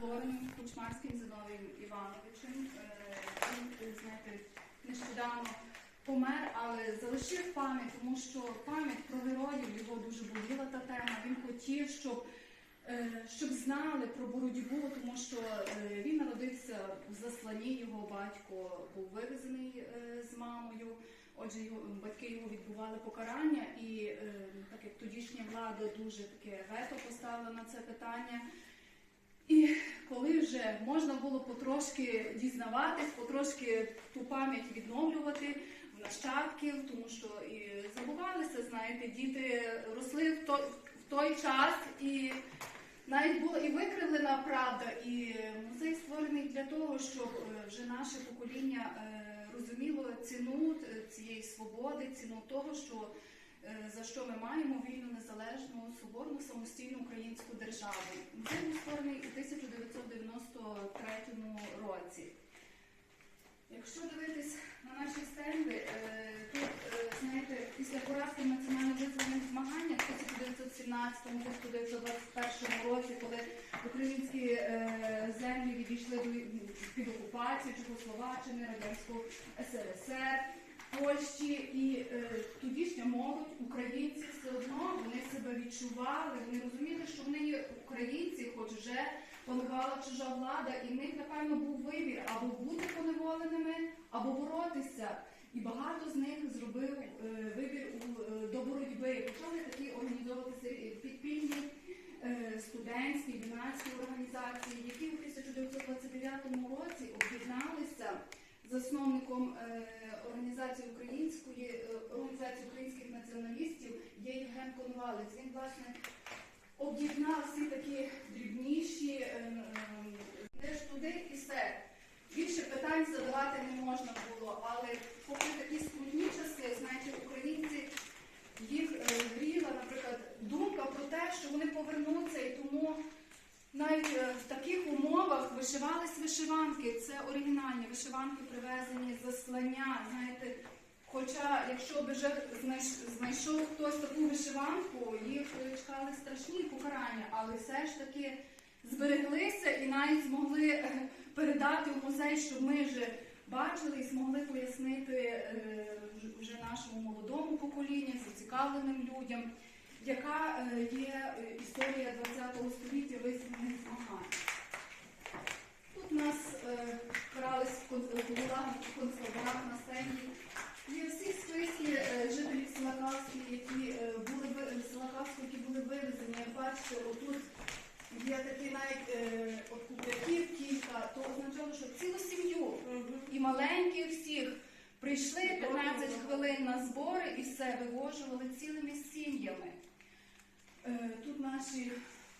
створеним Кучмарським Зиновієм Івановичем. Е, е, знаєте, нещодавно помер, але залишив пам'ять, тому що пам'ять про героїв його дуже боліла та тема. Він хотів, щоб, е, щоб знали про боротьбу, тому що він народився в засланні, його батько був вивезений з мамою. Отже, його батьки його відбували покарання, і так як тодішня влада дуже таке вето поставила на це питання. І коли вже можна було потрошки дізнаватись, потрошки ту пам'ять відновлювати в нащадків, тому що і забувалися, знаєте, діти росли в той, в той час, і навіть була і викривлена правда, і музей створений для того, щоб е, вже наше покоління е, розуміло ціну е, цієї свободи, ціну того, що за що ми маємо вільну, незалежну, соборну, самостійну українську державу. Музей створений у 1993 році. Якщо дивитись на наші стенди, е, тут, е, знаєте, після поразки національно-визвольних змаганнях в 1917-1921 році, коли українські е, землі відійшли під окупацію Чехословаччини, Радянського СРСР, Польщі, і тодішня молодь, українці все одно вони себе відчували, вони розуміли, що вони є українці, хоч вже панувала чужа влада, і в них, напевно, був вибір або або боротися. І багато з них зробив е, вибір у, е, до боротьби. Почали такі організовуватися підпільні е, студентські, юнацькі організації, які у 1929 році об'єдналися засновником е, організації української е, організації українських націоналістів є Євген Конвалець. Він власне об'єднав всі такі дрібніші е, е, йдеш туди і все. Більше питань задавати не можна було, але попри такі скрутні часи, знаєте, українці їх е, гріла, наприклад, думка про те, що вони тому навіть е, в таких умовах вишивались вишиванки. Це оригінальні вишиванки, привезені з заслання. Знаєте, хоча, якщо б вже знайшов хтось таку вишиванку, їх чекали страшні покарання, але все ж таки збереглися і навіть змогли е, передати в музей, щоб ми вже бачили і змогли пояснити е, вже нашому молодому поколінню, зацікавленим людям, яка е, є е, історія ХХ століття визвольних змагань. Тут у нас е, карались в кон- в концлагерах на сцені. Є всі списки жителів села які були ви- які були вивезені. Як бачите, отут є такі навіть от купряків кілька, то означало, що цілу сім'ю і маленьких всіх прийшли 15 хвилин на збори і все вивожували цілими сім'ями. Е, Тут наші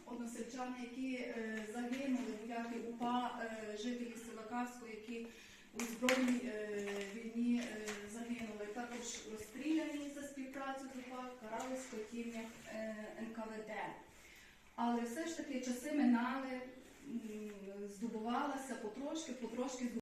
односельчани, які е, загинули, вояки УПА, е, жителі села які у збройній війні загинули, також розстріляні за співпрацю з УПА, в е, НКВД. Але все ж таки часи минали, здобувалася потрошки, потрошки